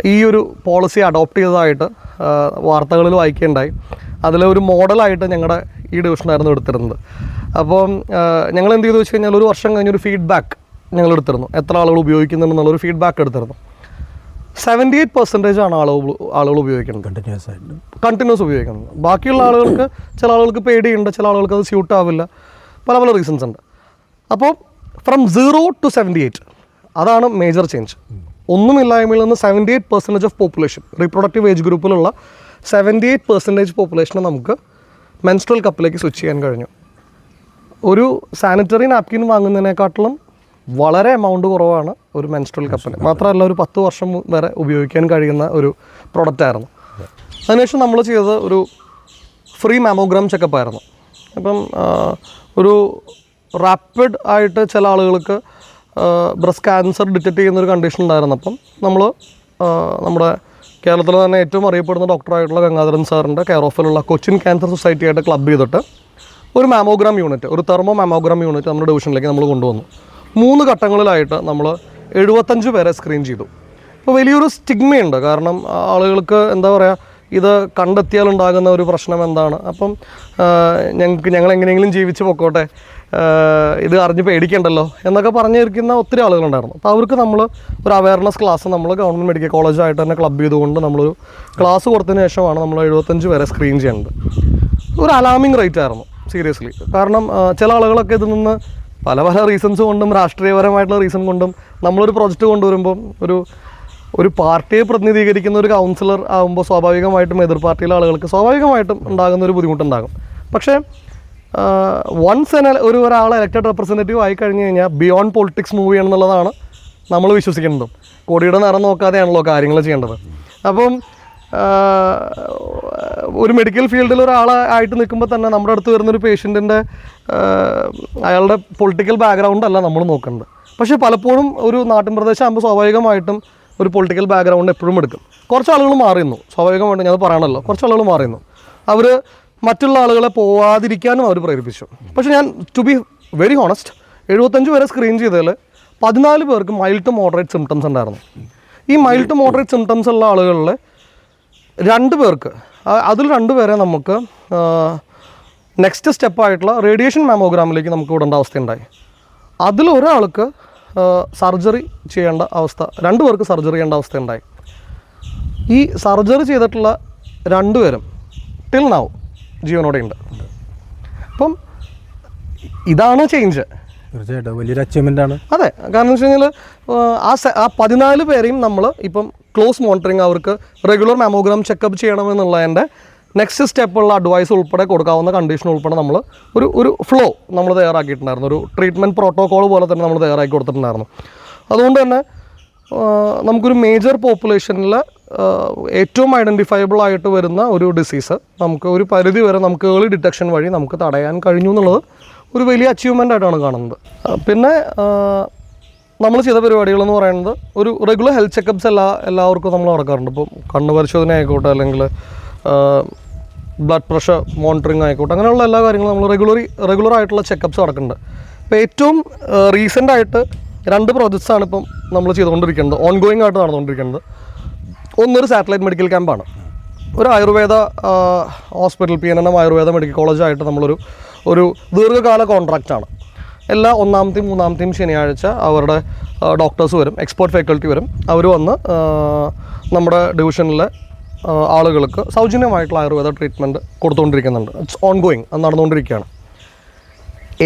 ഈ ഒരു പോളിസി അഡോപ്റ്റ് ചെയ്തതായിട്ട് വാർത്തകളിൽ വായിക്കുകയുണ്ടായി. അതിലൊരു ഒരു മോഡലായിട്ട് ഞങ്ങളുടെ ഈ ഡിവിഷനായിരുന്നു എടുത്തിരുന്നത്. അപ്പം ഞങ്ങൾ എന്ത് ചെയ്തു വെച്ച് കഴിഞ്ഞാൽ ഒരു വർഷം കഴിഞ്ഞൊരു ഫീഡ്ബാക്ക് ഞങ്ങൾ എടുത്തിരുന്നു. എത്ര ആളുകൾ ഉപയോഗിക്കുന്നുണ്ടെന്നുള്ളൊരു ഫീഡ്ബാക്ക് എടുത്തിരുന്നു. സെവന്റി എയ്റ്റ് പെർസെന്റേജ് ആണ് ആളുകൾ ആളുകൾ ഉപയോഗിക്കുന്നത്. കണ്ടിന്യൂസ് ആയിട്ട്. കണ്ടിന്യൂസ് ഉപയോഗിക്കുന്നത്. ബാക്കിയുള്ള ആളുകൾക്ക് ചില ആളുകൾക്ക് പേടിയുണ്ട് ചില ആളുകൾക്ക് അത് സ്യൂട്ട് ആവില്ല. പല പല റീസൺസ് ഉണ്ട്. അപ്പോൾ from zero to seventy eight അതാണ് മേജർ ചേഞ്ച് ഒന്നുമില്ലായ്മയിൽ നിന്ന് seventy eight percentage of population reproductive age ഗ്രൂപ്പിലുള്ള സെവന്റി എയ്റ്റ് പെർസെന്റേജ് പോപ്പുലേഷനെ നമുക്ക് മെൻസ്ട്രൽ കപ്പിലേക്ക് സ്വിച്ച് ചെയ്യാൻ കഴിഞ്ഞു. ഒരു സാനിറ്ററി നാപ്കിൻ വാങ്ങുന്നതിനെക്കാട്ടിലും വളരെ എമൗണ്ട് കുറവാണ് ഒരു മെൻസ്ട്രൽ കപ്പിന് മാത്രമല്ല ഒരു പത്ത് വർഷം വരെ ഉപയോഗിക്കാൻ കഴിയുന്ന ഒരു പ്രൊഡക്റ്റ് ആയിരുന്നു. അതിനുശേഷം നമ്മൾ ചെയ്തത് ഒരു ഫ്രീ മാമോഗ്രാം ചെക്കപ്പ് ആയിരുന്നു. അപ്പം ഒരു റാപ്പിഡ് ആയിട്ട് ചില ആളുകൾക്ക് ബ്രസ്റ്റ് ക്യാൻസർ ഡിറ്റക്ട് ചെയ്യുന്ന ഒരു കണ്ടീഷൻ ഉണ്ടായിരുന്നു. അപ്പം നമ്മൾ നമ്മുടെ കേരളത്തിൽ തന്നെ ഏറ്റവും അറിയപ്പെടുന്ന ഡോക്ടറായിട്ടുള്ള ഗംഗാധരൻ സാറിന്റെ കെയർ ഓഫിലുള്ള കൊച്ചിൻ ക്യാൻസർ സൊസൈറ്റി ആയിട്ട് ക്ലബ് ചെയ്തിട്ട് ഒരു മാമോഗ്രാം യൂണിറ്റ് ഒരു തെർമോ മാമോഗ്രാം യൂണിറ്റ് നമ്മുടെ ഡിവിഷനിലേക്ക് നമ്മൾ കൊണ്ടുവന്നു. മൂന്ന് ഘട്ടങ്ങളിലായിട്ട് നമ്മൾ എഴുപത്തഞ്ച് പേരെ സ്ക്രീൻ ചെയ്തു. ഇപ്പോൾ വലിയൊരു സ്റ്റിഗ്മയുണ്ട് കാരണം ആളുകൾക്ക് എന്താ പറയുക ഇത് കണ്ടെത്തിയാൽ ഉണ്ടാകുന്ന ഒരു പ്രശ്നം എന്താണ്? അപ്പം ഞങ്ങൾക്ക് ഞങ്ങൾ എങ്ങനെയെങ്കിലും ജീവിച്ച് പൊക്കോട്ടെ. ഇത് അറിഞ്ഞ് പേടിക്കണ്ടല്ലോ എന്നൊക്കെ പറഞ്ഞിരിക്കുന്ന ഒത്തിരി ആളുകളുണ്ടായിരുന്നു. അപ്പോൾ അവർക്ക് നമ്മൾ ഒരു അവയർനെസ് ക്ലാസ് നമ്മൾ ഗവൺമെന്റ് മെഡിക്കൽ കോളേജായിട്ട് തന്നെ ക്ലബ് ചെയ്തുകൊണ്ട് നമ്മളൊരു ക്ലാസ് കൊടുത്തതിന് ശേഷമാണ് നമ്മൾ എഴുപത്തഞ്ച് പേരെ സ്ക്രീൻ ചെയ്യേണ്ടത്. ഒരു അലാമിങ് റേറ്റ് ആയിരുന്നു സീരിയസ്ലി കാരണം ചില ആളുകളൊക്കെ ഇതിൽ നിന്ന് പല പല റീസൺസ് കൊണ്ടും രാഷ്ട്രീയപരമായിട്ടുള്ള റീസൺ കൊണ്ടും നമ്മളൊരു പ്രൊജക്റ്റ് കൊണ്ടുവരുമ്പം ഒരു ഒരു പാർട്ടിയെ പ്രതിനിധീകരിക്കുന്ന ഒരു കൗൺസിലർ ആകുമ്പോൾ സ്വാഭാവികമായിട്ടും എതിർ പാർട്ടിയിലെ ആളുകൾക്ക് സ്വാഭാവികമായിട്ടും ഉണ്ടാകുന്ന ഒരു ബുദ്ധിമുട്ടുണ്ടാകും. പക്ഷേ വൺസ് എൻ ഒരു ഒരാൾ ഇലക്റ്റഡ് റെപ്രസെന്റേറ്റീവ് ആയി കഴിഞ്ഞ് കഴിഞ്ഞാൽ ബിയോണ്ട് പൊളിറ്റിക്സ് മൂവ് ചെയ്യണമെന്നുള്ളതാണ് നമ്മൾ വിശ്വസിക്കുന്നതും കോടിയുടെ നിറം നോക്കാതെയാണല്ലോ കാര്യങ്ങൾ ചെയ്യേണ്ടത്. അപ്പം ഒരു മെഡിക്കൽ ഫീൽഡിൽ ഒരാളായിട്ട് നിൽക്കുമ്പോൾ തന്നെ നമ്മുടെ അടുത്ത് വരുന്നൊരു പേഷ്യന്റിന്റെ അയാളുടെ പൊളിറ്റിക്കൽ ബാക്ക്ഗ്രൗണ്ട് അല്ല നമ്മൾ നോക്കേണ്ടത്. പക്ഷേ പലപ്പോഴും ഒരു നാട്ടിൻ പ്രദേശമാകുമ്പോൾ സ്വാഭാവികമായിട്ടും ഒരു പൊളിറ്റിക്കൽ ബാക്ക്ഗ്രൗണ്ട് എപ്പോഴും എടുക്കും. കുറച്ച് ആളുകൾ മാറിയുന്നു സ്വാഭാവികമായിട്ടും ഞാൻ പറയണമല്ലോ കുറച്ച് ആളുകൾ മാറിയുന്നു അവർ മറ്റുള്ള ആളുകളെ പോവാതിരിക്കാനും അവർ പ്രേരിപ്പിച്ചു. പക്ഷെ ഞാൻ ടു ബി വെരി ഹോണസ്റ്റ് എഴുപത്തഞ്ച് പേരെ സ്ക്രീൻ ചെയ്തതിൽ പതിനാല് പേർക്ക് മൈൽഡ് ടു മോഡറേറ്റ് സിംറ്റംസ് ഉണ്ടായിരുന്നു. ഈ മൈൽഡ് ടു മോഡറേറ്റ് സിംറ്റംസ് ഉള്ള ആളുകളിൽ രണ്ട് പേർക്ക് അതിൽ രണ്ട് പേരെ നമുക്ക് നെക്സ്റ്റ് സ്റ്റെപ്പായിട്ടുള്ള റേഡിയേഷൻ മാമോഗ്രാമിലേക്ക് നമുക്ക് വിടേണ്ട അവസ്ഥയുണ്ടായി അതിൽ ഒരാൾക്ക് സർജറി ചെയ്യേണ്ട അവസ്ഥ രണ്ട് പേർക്ക് സർജറി ചെയ്യേണ്ട അവസ്ഥയുണ്ടായി ഈ സർജറി ചെയ്തിട്ടുള്ള രണ്ടുപേരും ടിൽ നാവ് ജീവനോടെ ഉണ്ട് അപ്പം ഇതാണ് ചേഞ്ച് തീർച്ചയായിട്ടും. വലിയൊരു അച്ചീവ്മെന്റ് ആണ്. അതെ. കാരണം വെച്ച് കഴിഞ്ഞാൽ ആ ആ പതിനാല് പേരെയും നമ്മൾ ഇപ്പം ക്ലോസ് മോണിറ്ററിങ് അവർക്ക് റെഗുലർ മാമോഗ്രാം ചെക്കപ്പ് ചെയ്യണമെന്നുള്ളതിന്റെ നെക്സ്റ്റ് സ്റ്റെപ്പുള്ള അഡ്വൈസ് ഉൾപ്പെടെ കൊടുക്കാവുന്ന കണ്ടീഷൻ ഉൾപ്പെടെ നമ്മൾ ഒരു ഒരു ഫ്ലോ നമ്മൾ തയ്യാറാക്കിയിട്ടുണ്ടായിരുന്നു. ഒരു ട്രീറ്റ്മെന്റ് പ്രോട്ടോകോൾ പോലെ തന്നെ നമ്മൾ തയ്യാറാക്കി കൊടുത്തിട്ടുണ്ടായിരുന്നു. അതുകൊണ്ട് തന്നെ നമുക്കൊരു മേജർ പോപ്പുലേഷനിൽ ഏറ്റവും ഐഡന്റിഫയബിൾ ആയിട്ട് വരുന്ന ഒരു ഡിസീസ് നമുക്ക് ഒരു പരിധി വരെ നമുക്ക് ഏർലി ഡിറ്റക്ഷൻ വഴി നമുക്ക് തടയാൻ കഴിഞ്ഞു എന്നുള്ളത് ഒരു വലിയ അച്ചീവ്മെന്റ് ആയിട്ടാണ് കാണുന്നത്. പിന്നെ നമ്മൾ ചെയ്ത പരിപാടികൾ എന്ന് പറയുന്നത് ഒരു റെഗുലർ ഹെൽത്ത് ചെക്കപ്സ് എല്ലാ എല്ലാവർക്കും നമ്മൾ നടക്കാറുണ്ട്. ഇപ്പം കണ്ണ് പരിശോധന ആയിക്കോട്ടെ അല്ലെങ്കിൽ ബ്ലഡ് പ്രഷർ മോണിറ്ററിങ് ആയിക്കോട്ടെ അങ്ങനെയുള്ള എല്ലാ കാര്യങ്ങളും നമ്മൾ റെഗുലറി റെഗുലർ ആയിട്ടുള്ള ചെക്കപ്സ് നടക്കുന്നുണ്ട്. ഇപ്പോൾ ഏറ്റവും റീസെന്റ് ആയിട്ട് രണ്ട് പ്രോജക്ട്സാണ് ഇപ്പം നമ്മൾ ചെയ്തുകൊണ്ടിരിക്കുന്നത്. ഓൺ ഗോയിങ് ആയിട്ട് നടന്നുകൊണ്ടിരിക്കുന്നത്. ഒന്നൊരു സാറ്റലൈറ്റ് മെഡിക്കൽ ക്യാമ്പാണ്. ഒരു Ayurveda hospital P N M Ayurveda medical കോളേജായിട്ട് നമ്മളൊരു ഒരു ദീർഘകാല കോൺട്രാക്റ്റാണ്. എല്ലാ ഒന്നാമത്തെയും മൂന്നാമത്തെയും ശനിയാഴ്ച അവരുടെ ഡോക്ടേഴ്സ് വരും എക്സ്പേർട്ട് ഫാക്കൽറ്റി വരും. അവർ വന്ന് നമ്മുടെ ഡിവിഷനിലെ ആളുകൾക്ക് സൗജന്യമായിട്ടുള്ള ആയുർവേദ ട്രീറ്റ്മെന്റ് കൊടുത്തുകൊണ്ടിരിക്കുന്നുണ്ട്. ഇറ്റ്സ് ഓൺ ഗോയിങ് അത് നടന്നുകൊണ്ടിരിക്കുകയാണ്.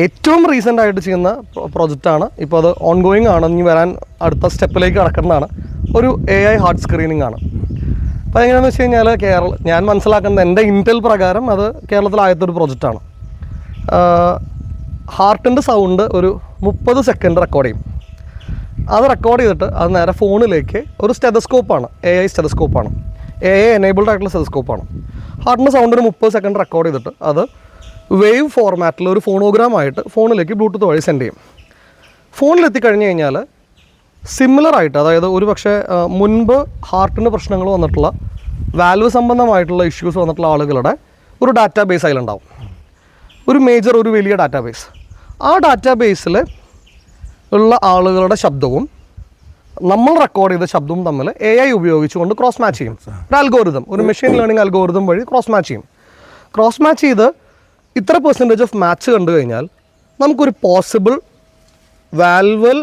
ഏറ്റവും റീസെന്റ് ആയിട്ട് ചെയ്യുന്ന പ്രോജക്റ്റാണ് ഇപ്പോൾ അത് ഓൺ ഗോയിങ് ആണ്. ഇനി വരാൻ അടുത്ത സ്റ്റെപ്പിലേക്ക് കടക്കുന്നതാണ് ഒരു എ ഐ ഹാർട്ട് സ്ക്രീനിങ് ആണ്. അപ്പോൾ എങ്ങനെയാണെന്ന് വെച്ച് കഴിഞ്ഞാൽ കേരള ഞാൻ മനസ്സിലാക്കുന്നത് എന്റെ ഇന്റൽ പ്രകാരം അത് കേരളത്തിലായത്തെ ഒരു പ്രോജക്റ്റാണ് ഹാർട്ടിന്റെ സൗണ്ട് ഒരു മുപ്പത് സെക്കൻഡ് റെക്കോർഡ് ചെയ്യും. അത് റെക്കോർഡ് ചെയ്തിട്ട് അത് നേരെ ഫോണിലേക്ക് ഒരു സ്റ്റെതസ്കോപ്പാണ് എ ഐ സ്റ്റെതസ്കോപ്പാണ് എ ഐ എനേബിൾഡ് ആയിട്ടുള്ള സ്റ്റെതസ്കോപ്പാണ് ഹാർട്ടിന്റെ സൗണ്ട് ഒരു മുപ്പത് സെക്കൻഡ് റെക്കോർഡ് ചെയ്തിട്ട് അത് വേവ് ഫോർമാറ്റിൽ ഒരു ഫോണോഗ്രാം ആയിട്ട് ഫോണിലേക്ക് ബ്ലൂടൂത്ത് വഴി സെൻഡ് ചെയ്യും. ഫോണിലെത്തി കഴിഞ്ഞ് കഴിഞ്ഞാൽ സിമിലർ ആയിട്ട് അതായത് ഒരു പക്ഷേ മുൻപ് ഹാർട്ടിന് പ്രശ്നങ്ങൾ വന്നിട്ടുള്ള വാൽവ് സംബന്ധമായിട്ടുള്ള ഇഷ്യൂസ് വന്നിട്ടുള്ള ആളുകളുടെ ഒരു ഡാറ്റാ ബേസ് അതിലുണ്ടാവും. ഒരു മേജർ ഒരു വലിയ ഡാറ്റാ ബേസ് ആ ഡാറ്റാ ബേസിൽ ഉള്ള ആളുകളുടെ ശബ്ദവും നമ്മൾ റെക്കോർഡ് ചെയ്ത ശബ്ദവും തമ്മിൽ എ ഐ ഉപയോഗിച്ചുകൊണ്ട് ക്രോസ് മാച്ച് ചെയ്യും. ഒരു അൽഗോരിതം ഒരു മെഷീൻ ലേണിംഗ് അൽഗോരിതം വഴി ക്രോസ് മാച്ച് ചെയ്യും. ക്രോസ് മാച്ച് ചെയ്ത് ഇത്ര പെർസെന്റേജ് ഓഫ് മാച്ച് കണ്ടു കഴിഞ്ഞാൽ നമുക്കൊരു പോസിബിൾ വാൽവൽ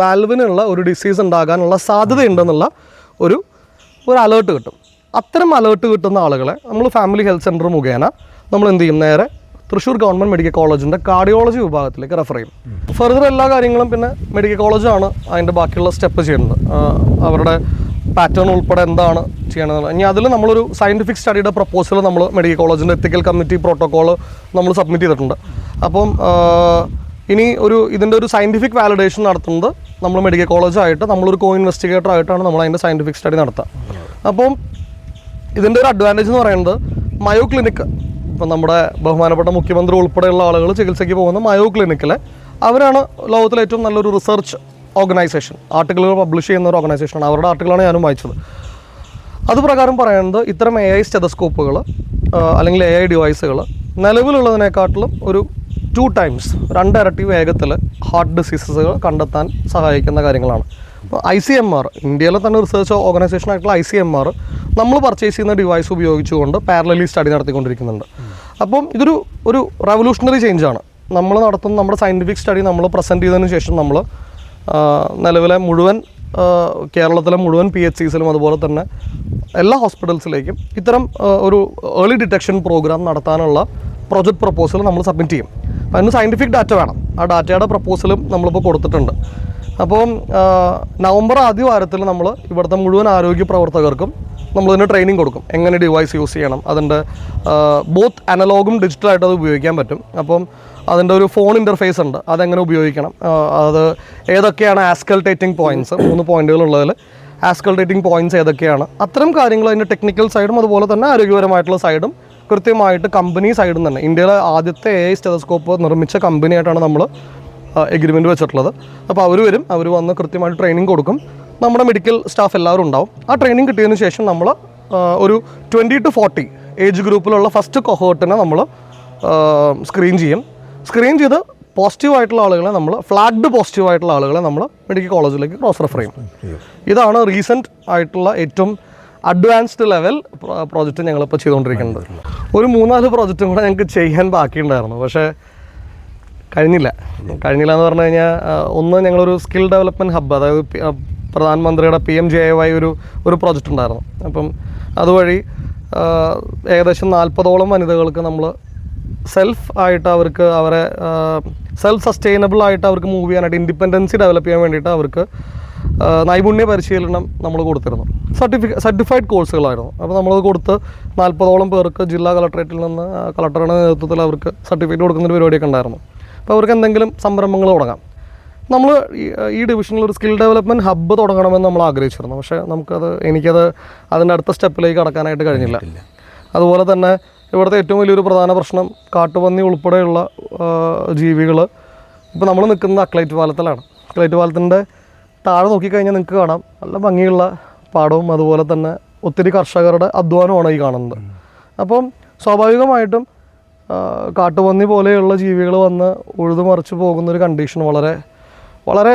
വാൽവിനുള്ള ഒരു ഡിസീസ് ഉണ്ടാകാനുള്ള സാധ്യതയുണ്ടെന്നുള്ള ഒരു ഒരു അലേർട്ട് കിട്ടും. അത്തരം അലേർട്ട് കിട്ടുന്ന ആളുകളെ നമ്മൾ ഫാമിലി ഹെൽത്ത് സെന്റർ മുഖേന നമ്മൾ എന്ത് ചെയ്യും? നേരെ തൃശ്ശൂർ ഗവൺമെന്റ് മെഡിക്കൽ കോളേജിന്റെ കാർഡിയോളജി വിഭാഗത്തിലേക്ക് റെഫർ ചെയ്യും. ഫർദർ എല്ലാ കാര്യങ്ങളും പിന്നെ മെഡിക്കൽ കോളേജാണ് അതിന്റെ ബാക്കിയുള്ള സ്റ്റെപ്പ് ചെയ്യുന്നത്. അവരുടെ പാറ്റേൺ ഉൾപ്പെടെ എന്താണ് ചെയ്യണമെന്ന് ഇനി അതിൽ നമ്മളൊരു സയന്റിഫിക് സ്റ്റഡിയുടെ പ്രപ്പോസൽ നമ്മൾ മെഡിക്കൽ കോളേജിന്റെ എത്തിക്കൽ കമ്മിറ്റി പ്രോട്ടോക്കോൾ നമ്മൾ സബ്മിറ്റ് ചെയ്തിട്ടുണ്ട്. അപ്പം ഇനി ഒരു ഇതിന്റെ ഒരു സയന്റിഫിക് വാലിഡേഷൻ നടത്തുന്നത് നമ്മൾ മെഡിക്കൽ കോളേജായിട്ട് നമ്മളൊരു കോ ഇൻവെസ്റ്റിഗേറ്റർ ആയിട്ടാണ് നമ്മൾ അതിന്റെ സയന്റിഫിക് സ്റ്റഡി നടത്തുക അപ്പം ഇതിന്റെ ഒരു അഡ്വാന്റേജ് എന്ന് പറയുന്നത് മയോ ക്ലിനിക്ക് ഇപ്പം നമ്മുടെ ബഹുമാനപ്പെട്ട മുഖ്യമന്ത്രി ഉൾപ്പെടെയുള്ള ആളുകൾ ചികിത്സയ്ക്ക് പോകുന്ന മയോ ക്ലിനിക്കിൽ അവരാണ് ലോകത്തിലെ ഏറ്റവും നല്ലൊരു റിസർച്ച് ഓർഗനൈസേഷൻ. ആർട്ടിക്കിളുകൾ പബ്ലിഷ് ചെയ്യുന്ന ഒരു ഓർഗനൈസേഷനാണ്. അവരുടെ ആർട്ടിക്കിളാണ് ഞാനും വായിച്ചത്. അത് പ്രകാരം പറയുന്നത് ഇത്തരം എ ഐ സ്റ്റെതസ്കോപ്പുകൾ അല്ലെങ്കിൽ എ ഐ ഡിവൈസുകൾ നിലവിലുള്ളതിനെക്കാട്ടിലും ഒരു ടു ടൈംസ് രണ്ടിരട്ടി വേഗത്തിൽ ഹാർട്ട് ഡിസീസസുകൾ കണ്ടെത്താൻ സഹായിക്കുന്ന കാര്യങ്ങളാണ്. ഐ സി എം ആർ ഇന്ത്യയിലെ തന്നെ റിസർച്ച് ഓർഗനൈസേഷൻ ആയിട്ടുള്ള ഐ സി എം ആർ നമ്മൾ പർച്ചേസ് ചെയ്യുന്ന ഡിവൈസ് ഉപയോഗിച്ചുകൊണ്ട് പാരലലി സ്റ്റഡി നടത്തിക്കൊണ്ടിരിക്കുന്നുണ്ട്. അപ്പം ഇതൊരു ഒരു റവല്യൂഷണറി ചേഞ്ചാണ് നമ്മൾ നടത്തുന്ന നമ്മുടെ സയന്റിഫിക് സ്റ്റഡി നമ്മൾ പ്രസന്റ് ചെയ്തതിന് ശേഷം നമ്മൾ നിലവിലെ മുഴുവൻ കേരളത്തിലെ മുഴുവൻ പി എച്ച് സിസിലും അതുപോലെ തന്നെ എല്ലാ ഹോസ്പിറ്റൽസിലേക്കും ഇത്തരം ഒരു ഏർലി ഡിറ്റക്ഷൻ പ്രോഗ്രാം നടത്താനുള്ള പ്രൊജക്ട് പ്രപ്പോസൽ നമ്മൾ സബ്മിറ്റ് ചെയ്യും. അതിന് സയന്റിഫിക് ഡാറ്റ വേണം. ആ ഡാറ്റയുടെ പ്രപ്പോസലും നമ്മളിപ്പോൾ കൊടുത്തിട്ടുണ്ട്. അപ്പം നവംബർ ആദ്യ വാരത്തിൽ നമ്മൾ ഇവിടുത്തെ മുഴുവൻ ആരോഗ്യ പ്രവർത്തകർക്കും നമ്മളിതിന് ട്രെയിനിങ് കൊടുക്കും. എങ്ങനെ ഡിവൈസ് യൂസ് ചെയ്യണം അതിന്റെ ബോത്ത് അനലോഗും ഡിജിറ്റലായിട്ട് അത് ഉപയോഗിക്കാൻ പറ്റും. അപ്പം അതിന്റെ ഒരു ഫോൺ ഇന്റർഫേസ് ഉണ്ട് അതെങ്ങനെ ഉപയോഗിക്കണം? അത് ഏതൊക്കെയാണ് ആസ്കൾട്ടേറ്റിംഗ് പോയിന്റ്സ് മൂന്ന് പോയിന്റുകളുള്ളതിൽ ആസ്കൾട്ടേറ്റിംഗ് പോയിന്റ്സ് ഏതൊക്കെയാണ്? അത്തരം കാര്യങ്ങൾ അതിന്റെ ടെക്നിക്കൽ സൈഡും അതുപോലെ തന്നെ ആരോഗ്യപരമായിട്ടുള്ള സൈഡും കൃത്യമായിട്ട് കമ്പനി സൈഡും തന്നെ. ഇന്ത്യയിലെ ആദ്യത്തെ എ സ്റ്റെതസ്കോപ്പ് നിർമ്മിച്ച കമ്പനിയായിട്ടാണ് നമ്മൾ എഗ്രിമെന്റ് വെച്ചിട്ടുള്ളത്. അപ്പോൾ അവർ വരും അവർ വന്ന് കൃത്യമായിട്ട് ട്രെയിനിങ് കൊടുക്കും. നമ്മുടെ മെഡിക്കൽ സ്റ്റാഫ് എല്ലാവരും ഉണ്ടാവും. ആ ട്രെയിനിങ് കിട്ടിയതിന് ശേഷം നമ്മൾ ഒരു ട്വന്റി ടു ഫോർട്ടി ഏജ് ഗ്രൂപ്പിലുള്ള ഫസ്റ്റ് കൊഹോട്ടിനെ നമ്മൾ സ്ക്രീൻ ചെയ്യും. സ്ക്രീൻ ചെയ്ത് പോസിറ്റീവ് ആയിട്ടുള്ള ആളുകളെ നമ്മൾ ഫ്ലാഗ്ഡ് പോസിറ്റീവ് ആയിട്ടുള്ള ആളുകളെ നമ്മൾ മെഡിക്കൽ കോളേജിലേക്ക് ക്രോസ് റെഫർ ചെയ്യും. ഇതാണ് റീസെന്റ് ആയിട്ടുള്ള ഏറ്റവും അഡ്വാൻസ്ഡ് ലെവൽ പ്രോജക്റ്റ് ഞങ്ങളിപ്പോൾ ചെയ്തുകൊണ്ടിരിക്കുന്നത്. ഒരു മൂന്നാൽ പ്രോജക്റ്റും കൂടെ ഞങ്ങൾക്ക് ചെയ്യാൻ ബാക്കിയുണ്ടായിരുന്നു. പക്ഷേ കഴിഞ്ഞില്ല. കഴിഞ്ഞില്ല എന്ന് പറഞ്ഞു കഴിഞ്ഞാൽ ഒന്ന് ഞങ്ങളൊരു സ്കിൽ ഡെവലപ്മെന്റ് ഹബ്ബ് അതായത് പ്രധാനമന്ത്രിയുടെ പി എം ജെ വൈ ഒരു ഒരു പ്രോജക്റ്റ് ഉണ്ടായിരുന്നു. അപ്പം അതുവഴി ഏകദേശം നാൽപ്പതോളം വനിതകൾക്ക് നമ്മൾ സെൽഫ് ആയിട്ട് അവർക്ക് അവരെ സെൽഫ് സസ്റ്റൈനബിൾ ആയിട്ട് അവർക്ക് മൂവ് ചെയ്യാനായിട്ട് ഇൻഡിപെൻഡൻസി ഡെവലപ്പ് ചെയ്യാൻ വേണ്ടിയിട്ട് അവർക്ക് നൈപുണ്യ പരിശീലനം നമ്മൾ കൊടുത്തിരുന്നു. സർട്ടിഫിക്ക സർട്ടിഫൈഡ് കോഴ്സുകളായിരുന്നു അപ്പോൾ നമ്മളത് കൊടുത്ത് നാൽപ്പതോളം പേർക്ക് ജില്ലാ കളക്ടറേറ്റിൽ നിന്ന് കളക്ടറുടെ നേതൃത്വത്തിൽ അവർക്ക് സർട്ടിഫിക്കറ്റ് കൊടുക്കുന്ന ഒരു പരിപാടിയൊക്കെ ഉണ്ടായിരുന്നു. അപ്പോൾ അവർക്ക് എന്തെങ്കിലും സംരംഭങ്ങൾ തുടങ്ങാം. നമ്മൾ ഈ- ഡിവിഷനിൽ ഒരു സ്കിൽ ഡെവലപ്മെന്റ് ഹബ്ബ് തുടങ്ങണമെന്ന് നമ്മൾ ആഗ്രഹിച്ചിരുന്നു. പക്ഷേ നമുക്കത് എനിക്കത് അതിന്റെ അടുത്ത സ്റ്റെപ്പിലേക്ക് കടക്കാനായിട്ട് കഴിഞ്ഞില്ല. അതുപോലെ തന്നെ ഇവിടുത്തെ ഏറ്റവും വലിയൊരു പ്രധാന പ്രശ്നം കാട്ടുപന്നി ഉൾപ്പെടെയുള്ള ജീവികൾ ഇപ്പോൾ നമ്മൾ നിൽക്കുന്നത് അക്ലൈറ്റ് പാലത്തിലാണ്. അക്ലൈറ്റ് പാലത്തിന്റെ താഴെ നോക്കിക്കഴിഞ്ഞാൽ നിങ്ങൾക്ക് കാണാം. നല്ല ഭംഗിയുള്ള പാടവും അതുപോലെ തന്നെ ഒത്തിരി കർഷകരുടെ അധ്വാനമാണ് ഈ കാണുന്നത്. അപ്പം സ്വാഭാവികമായിട്ടും കാട്ടുപന്നി പോലെയുള്ള ജീവികൾ വന്ന് ഉഴുതുമറിച്ച് പോകുന്നൊരു കണ്ടീഷൻ വളരെ വളരെ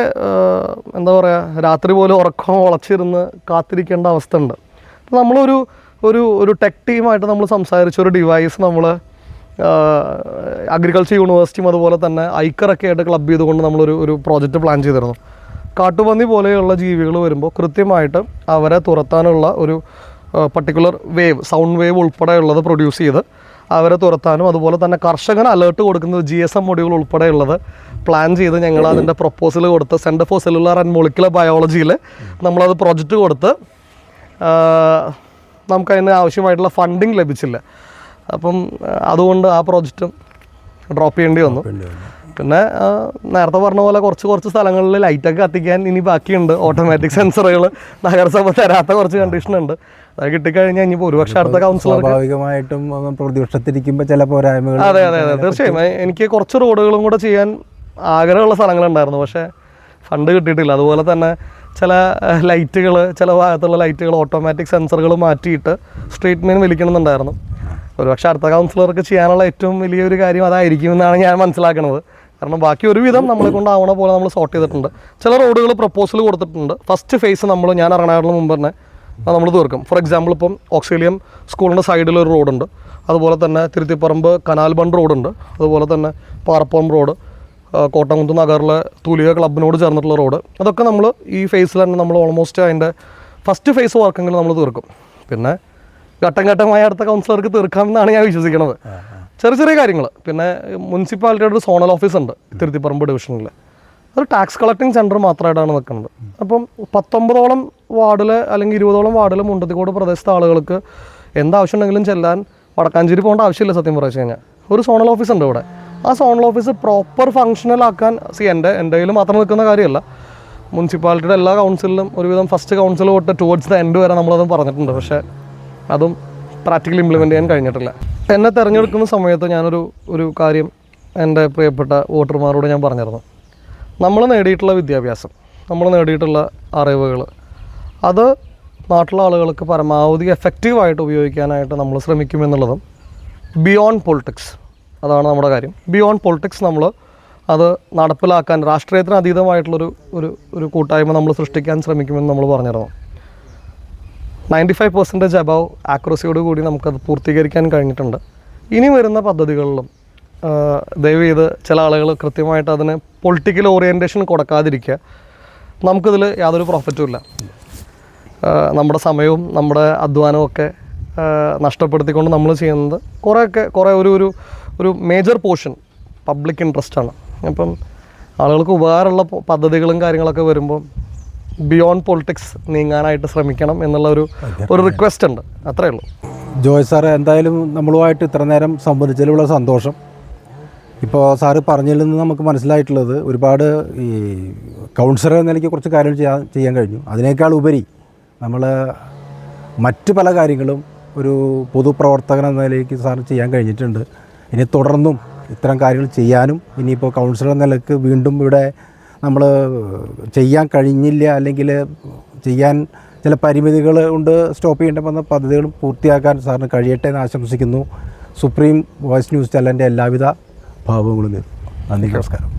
എന്താ പറയുക രാത്രി പോലും ഉറക്കം ഉളച്ചിരുന്ന് കാത്തിരിക്കേണ്ട അവസ്ഥ ഉണ്ട് അപ്പോൾ നമ്മളൊരു ഒരു ഒരു ടെക് ടീമായിട്ട് നമ്മൾ സംസാരിച്ച ഒരു ഡിവൈസ് നമ്മൾ അഗ്രികൾച്ചർ യൂണിവേഴ്സിറ്റിയും അതുപോലെ തന്നെ ഐക്കറൊക്കെ ആയിട്ട് ക്ലബ് ചെയ്തുകൊണ്ട് നമ്മളൊരു ഒരു പ്രോജക്റ്റ് പ്ലാൻ ചെയ്തിരുന്നു. കാട്ടുപന്നി പോലെയുള്ള ജീവികൾ വരുമ്പോൾ കൃത്യമായിട്ട് അവരെ തുരത്താനുള്ള ഒരു പർട്ടിക്കുലർ വേവ് സൗണ്ട് വേവ് ഉൾപ്പെടെയുള്ളത് പ്രൊഡ്യൂസ് ചെയ്ത് അവരെ തുരത്താനും അതുപോലെ തന്നെ കർഷകന് അലേർട്ട് കൊടുക്കുന്നത് ജി എസ് എം മൊഡ്യൂൾ ഉൾപ്പെടെയുള്ളത് പ്ലാൻ ചെയ്ത് ഞങ്ങൾ അതിന്റെ പ്രൊപ്പോസൽ കൊടുത്ത് centre for cellular and molecular ബയോളജിയിൽ നമ്മളത് പ്രൊജക്റ്റ് കൊടുത്ത് നമുക്കതിന് ആവശ്യമായിട്ടുള്ള ഫണ്ടിങ് ലഭിച്ചില്ല. അപ്പം അതുകൊണ്ട് ആ പ്രോജക്റ്റും ഡ്രോപ്പ് ചെയ്യേണ്ടി വന്നു. പിന്നെ നേരത്തെ പറഞ്ഞ പോലെ കുറച്ച് കുറച്ച് സ്ഥലങ്ങളിൽ ലൈറ്റൊക്കെ കത്തിക്കാൻ ഇനി ബാക്കിയുണ്ട്. ഓട്ടോമാറ്റിക് സെൻസറുകൾ നഗരസഭ തരാത്ത കുറച്ച് കണ്ടീഷൻ ഉണ്ട്. അത് കിട്ടിക്കഴിഞ്ഞാൽ ഇനി ഒരുപക്ഷെ അടുത്ത കൗൺസിലർ സ്വാഭാവികമായിട്ടും പ്രതിപക്ഷത്തിരിക്കുമ്പോൾ ചില പോരായ്മകൾ അതെ അതെ അതെ. തീർച്ചയായും. എനിക്ക് കുറച്ച് റോഡുകളും കൂടെ ചെയ്യാൻ ആഗ്രഹമുള്ള സ്ഥലങ്ങളുണ്ടായിരുന്നു പക്ഷേ ഫണ്ട് കിട്ടിയിട്ടില്ല. അതുപോലെ തന്നെ ചില ലൈറ്റുകൾ ചില ഭാഗത്തുള്ള ലൈറ്റുകൾ ഓട്ടോമാറ്റിക് സെൻസറുകൾ മാറ്റിയിട്ട് സ്ട്രീറ്റ് മെയിൻ വലിക്കണമെന്നുണ്ടായിരുന്നു ഒരുപക്ഷെ അടുത്ത കൗൺസിലർക്ക് ചെയ്യാനുള്ള ഏറ്റവും വലിയൊരു കാര്യം അതായിരിക്കും എന്നാണ് ഞാൻ മനസ്സിലാക്കുന്നത് കാരണം ബാക്കി ഒരുവിധം നമ്മളെ കൊണ്ടാവണ പോലെ നമ്മൾ സോർട്ട് ചെയ്തിട്ടുണ്ട്. ചില റോഡുകൾ പ്രപ്പോസൽ കൊടുത്തിട്ടുണ്ട്. ഫസ്റ്റ് ഫേസ് നമ്മൾ ഞാൻ ഇറങ്ങാറുള്ള മുമ്പ് തന്നെ നമ്മൾ തീർക്കും. ഫോർ എക്സാമ്പിൾ ഇപ്പം ഓക്സിലിയം സ്കൂളിന്റെ സൈഡിലൊരു റോഡുണ്ട് അതുപോലെ തന്നെ തിരുത്തിപ്പറമ്പ് കനാൽ ബണ്ട് റോഡുണ്ട് അതുപോലെ തന്നെ പാറപ്പുറം റോഡ് കോട്ടംകുത്ത് നഗറിലെ തൂലിക ക്ലബിനോട് ചേർന്നിട്ടുള്ള റോഡ്. അതൊക്കെ നമ്മൾ ഈ ഫേസിൽ തന്നെ നമ്മൾ ഓൾമോസ്റ്റ് അതിന്റെ ഫസ്റ്റ് ഫേസ് വർക്കെങ്കിലും നമ്മൾ തീർക്കും. പിന്നെ ഘട്ടം ഘട്ടമായി അടുത്ത കൗൺസിലർക്ക് തീർക്കാമെന്നാണ് ഞാൻ വിശ്വസിക്കുന്നത് ചെറിയ ചെറിയ കാര്യങ്ങൾ പിന്നെ മുനിസിപ്പാലിറ്റിയുടെ ഒരു സോണൽ ഓഫീസ് ഉണ്ട് തിരുത്തിപ്പറമ്പ് ഡിവിഷനിൽ അത് ടാക്സ് കളക്ടിങ് സെന്റർ മാത്രമായിട്ടാണ് നിൽക്കുന്നത്. അപ്പം പത്തൊമ്പതോളം വാർഡിൽ അല്ലെങ്കിൽ ഇരുപതോളം വാർഡിൽ മുണ്ടത്തിക്കോട് പ്രദേശത്തെ ആളുകൾക്ക് എന്താവശ്യമുണ്ടെങ്കിലും ചെല്ലാൻ വടക്കാഞ്ചേരി പോകേണ്ട ആവശ്യമില്ല സത്യം പറഞ്ഞു കഴിഞ്ഞാൽ. ഒരു സോണൽ ഓഫീസ് ഉണ്ട് ഇവിടെ. ആ സോണൽ ഓഫീസ് പ്രോപ്പർ ഫങ്ഷണൽ ആക്കാൻ സി എന്റെ എന്റെ കയ്യിൽ മാത്രം നിൽക്കുന്ന കാര്യമല്ല. മുനിസിപ്പാലിറ്റിയുടെ എല്ലാ കൗൺസിലിലും ഒരുവിധം ഫസ്റ്റ് കൗൺസിൽ തൊട്ട് ടുവേർഡ്സ് ദ എൻഡ് വരെ നമ്മളതും പറഞ്ഞിട്ടുണ്ട്. പക്ഷേ അതും പ്രാക്ടിക്കലി ഇംപ്ലിമെന്റ് ചെയ്യാൻ കഴിഞ്ഞിട്ടില്ല. എന്നെ തിരഞ്ഞെടുക്കുന്ന സമയത്ത് ഞാനൊരു ഒരു കാര്യം എന്റെ പ്രിയപ്പെട്ട വോട്ടർമാരോട് ഞാൻ പറഞ്ഞിരുന്നു. നമ്മൾ നേടിയിട്ടുള്ള വിദ്യാഭ്യാസം നമ്മൾ നേടിയിട്ടുള്ള അറിവുകൾ അത് നാട്ടിലെ ആളുകൾക്ക് പരമാവധി എഫക്റ്റീവായിട്ട് ഉപയോഗിക്കാനായിട്ട് നമ്മൾ ശ്രമിക്കുമെന്നുള്ളതും ബിയോണ്ട് പൊളിറ്റിക്സ് അതാണ് നമ്മുടെ കാര്യം. ബിയോണ്ട് പൊളിറ്റിക്സ് നമ്മൾ അത് നടപ്പിലാക്കാൻ രാഷ്ട്രീയത്തിന് അതീതമായിട്ടുള്ളൊരു ഒരു ഒരു കൂട്ടായ്മ നമ്മൾ സൃഷ്ടിക്കാൻ ശ്രമിക്കുമെന്ന് നമ്മൾ പറഞ്ഞിരുന്നു. നയന്റി ഫൈവ് പെർസെന്റേജ് അബവ് ആക്യുറസിയോട് കൂടി നമുക്കത് പൂർത്തീകരിക്കാൻ കഴിഞ്ഞിട്ടുണ്ട്. ഇനി വരുന്ന പദ്ധതികളിലും ദയവ് ചെയ്ത് ചില ആളുകൾ കൃത്യമായിട്ട് അതിന് പൊളിറ്റിക്കൽ ഓറിയന്റേഷൻ കൊടുക്കാതിരിക്കുക. നമുക്കിതിൽ യാതൊരു പ്രോഫിറ്റും ഇല്ല. നമ്മുടെ സമയവും നമ്മുടെ അധ്വാനവും ഒക്കെ നഷ്ടപ്പെടുത്തിക്കൊണ്ട് നമ്മൾ ചെയ്യുന്നത് കുറേയൊക്കെ കുറേ ഒരു ഒരു ഒരു മേജർ പോർഷൻ പബ്ലിക് ഇൻട്രസ്റ്റ് ആണ്. അപ്പം ആളുകൾക്ക് ഉപകാരമുള്ള പദ്ധതികളും കാര്യങ്ങളൊക്കെ വരുമ്പോൾ ബിയോണ്ട് പൊളിറ്റിക്സ് നീങ്ങാനായിട്ട് ശ്രമിക്കണം എന്നുള്ള ഒരു ഒരു റിക്വസ്റ്റ് ഉണ്ട്. അത്രേ ഉള്ളൂ. ജോയ് സാർ എന്തായാലും നമ്മളുമായിട്ട് ഇത്ര നേരം സംബന്ധിച്ചതിലുള്ള സന്തോഷം. ഇപ്പോൾ സാറ് പറഞ്ഞതിൽ നിന്ന് നമുക്ക് മനസ്സിലായിട്ടുള്ളത് ഒരുപാട് ഈ കൗൺസിലർ എന്ന നിലയ്ക്ക് കുറച്ച് കാര്യങ്ങൾ ചെയ്യാൻ ചെയ്യാൻ കഴിഞ്ഞു. അതിനേക്കാൾ ഉപരി നമ്മൾ മറ്റ് പല കാര്യങ്ങളും ഒരു പൊതുപ്രവർത്തകൻ എന്ന നിലയ്ക്ക് സാർ ചെയ്യാൻ കഴിഞ്ഞിട്ടുണ്ട്. ഇനി തുടർന്നും ഇത്തരം കാര്യങ്ങൾ ചെയ്യാനും ഇനിയിപ്പോൾ കൗൺസിലർ നിലയ്ക്ക് വീണ്ടും ഇവിടെ നമ്മൾ ചെയ്യാൻ കഴിഞ്ഞില്ല അല്ലെങ്കിൽ ചെയ്യാൻ ചില പരിമിതികൾ കൊണ്ട് സ്റ്റോപ്പ് ചെയ്യേണ്ട വന്ന പദ്ധതികളും പൂർത്തിയാക്കാൻ സാറിന് കഴിയട്ടെ എന്ന് ആശംസിക്കുന്നു. സുപ്രീം വോയിസ് ന്യൂസ് ചാനലിന്റെ എല്ലാവിധ ഭാവങ്ങളും നന്ദി നമസ്കാരം.